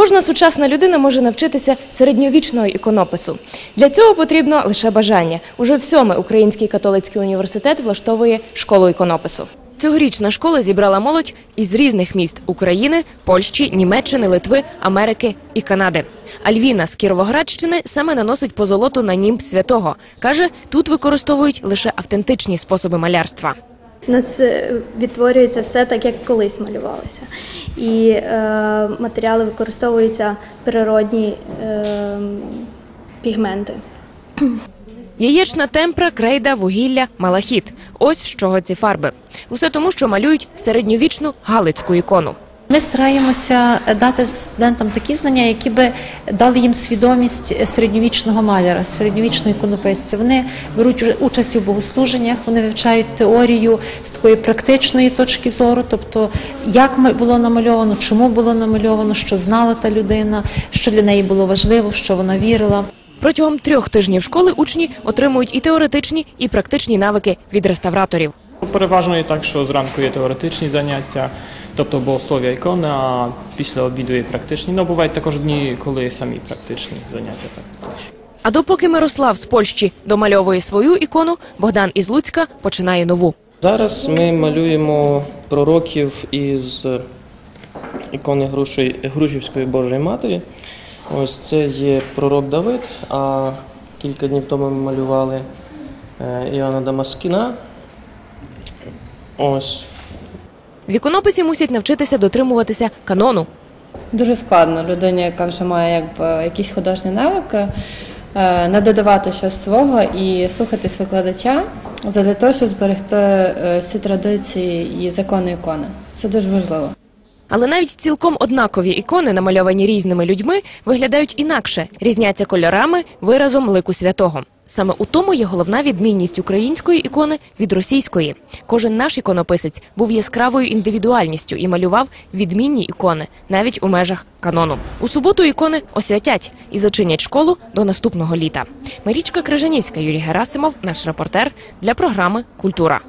кожна сучасна людина може навчитися середньовічного іконопису. Для цього потрібно лише бажання. Уже в сьоме Український католицький університет влаштовує школу іконопису. Цьогорічна школа зібрала молодь із різних міст України, Польщі, Німеччини, Литви, Америки і Канади. Альвіна з Кіровоградщини саме наносить позолоту на німб святого. Каже, тут використовують лише автентичні способи малярства. У нас е, відтворюється все так, як колись малювалося. І е, матеріали використовуються природні е, пігменти. Яєчна темпра, крейда, вугілля, малахіт. Ось з чого ці фарби. Усе тому, що малюють середньовічну галицьку ікону. Ми стараємося дати студентам такі знання, які би дали їм свідомість середньовічного маляра, середньовічного іконописця. Вони беруть участь у богослуженнях, вони вивчають теорію з такої практичної точки зору, тобто як було намальовано, чому було намальовано, що знала та людина, що для неї було важливо, що вона вірила. Протягом трьох тижнів школи учні отримують і теоретичні, і практичні навики від реставраторів. Переважно і так, що зранку є теоретичні заняття, тобто богослов'я ікони, а після обіду є практичні. Ну, бувають також дні, коли самі практичні заняття також. А допоки Мирослав з Польщі домальовує свою ікону, Богдан із Луцька починає нову. Зараз ми малюємо пророків із ікони Грушівської Божої Матері. Ось це є пророк Давид, а кілька днів тому ми малювали е, Іоанна Дамаскіна. Ось. В іконописі мусять навчитися дотримуватися канону. Дуже складно людині, яка вже має якби якісь художні навики, е, не додавати щось свого і слухатись викладача для того, щоб зберегти е, всі традиції і закони ікони. Це дуже важливо. Але навіть цілком однакові ікони, намальовані різними людьми, виглядають інакше, різняться кольорами, виразом лику святого. Саме у тому є головна відмінність української ікони від російської. Кожен наш іконописець був яскравою індивідуальністю і малював відмінні ікони, навіть у межах канону. У суботу ікони освятять і зачинять школу до наступного літа. Марічка Крижанівська, Юрій Герасимов, наш репортер для програми Культура.